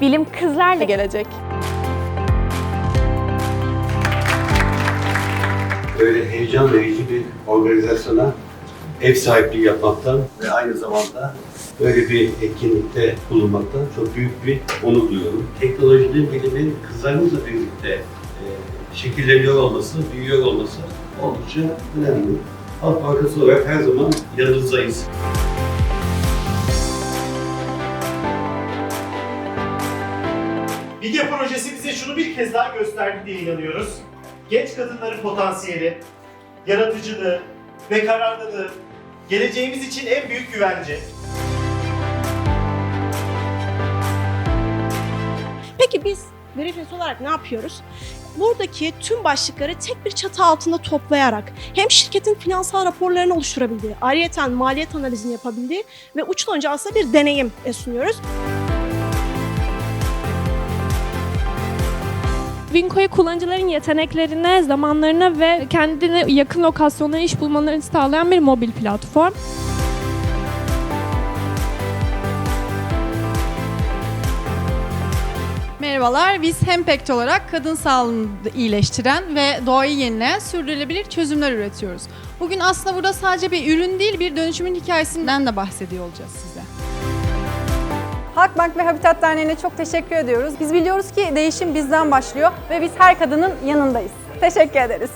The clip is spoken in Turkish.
Bilim kızlarla gelecek. Böyle heyecan verici bir organizasyona ev sahipliği yapmaktan ve aynı zamanda böyle bir etkinlikte bulunmaktan çok büyük bir onur duyuyorum. Teknolojinin, bilimin kızlarımızla birlikte e, şekilleniyor olması, büyüyor olması oldukça önemli. Halk Bankası olarak her zaman yanınızdayız. Bilge projesi bize şunu bir kez daha gösterdi diye inanıyoruz. Genç kadınların potansiyeli, yaratıcılığı ve kararlılığı geleceğimiz için en büyük güvence. Peki biz Verifes olarak ne yapıyoruz? Buradaki tüm başlıkları tek bir çatı altında toplayarak hem şirketin finansal raporlarını oluşturabildiği, ayrıyeten maliyet analizini yapabildiği ve uçtan aslında bir deneyim e, sunuyoruz. Vinko'yu kullanıcıların yeteneklerine, zamanlarına ve kendine yakın lokasyonlara iş bulmalarını sağlayan bir mobil platform. Merhabalar, biz Hempect olarak kadın sağlığını iyileştiren ve doğayı yenileyen sürdürülebilir çözümler üretiyoruz. Bugün aslında burada sadece bir ürün değil, bir dönüşümün hikayesinden de bahsediyor olacağız size. Halkbank ve Habitat Derneği'ne çok teşekkür ediyoruz. Biz biliyoruz ki değişim bizden başlıyor ve biz her kadının yanındayız. Teşekkür ederiz.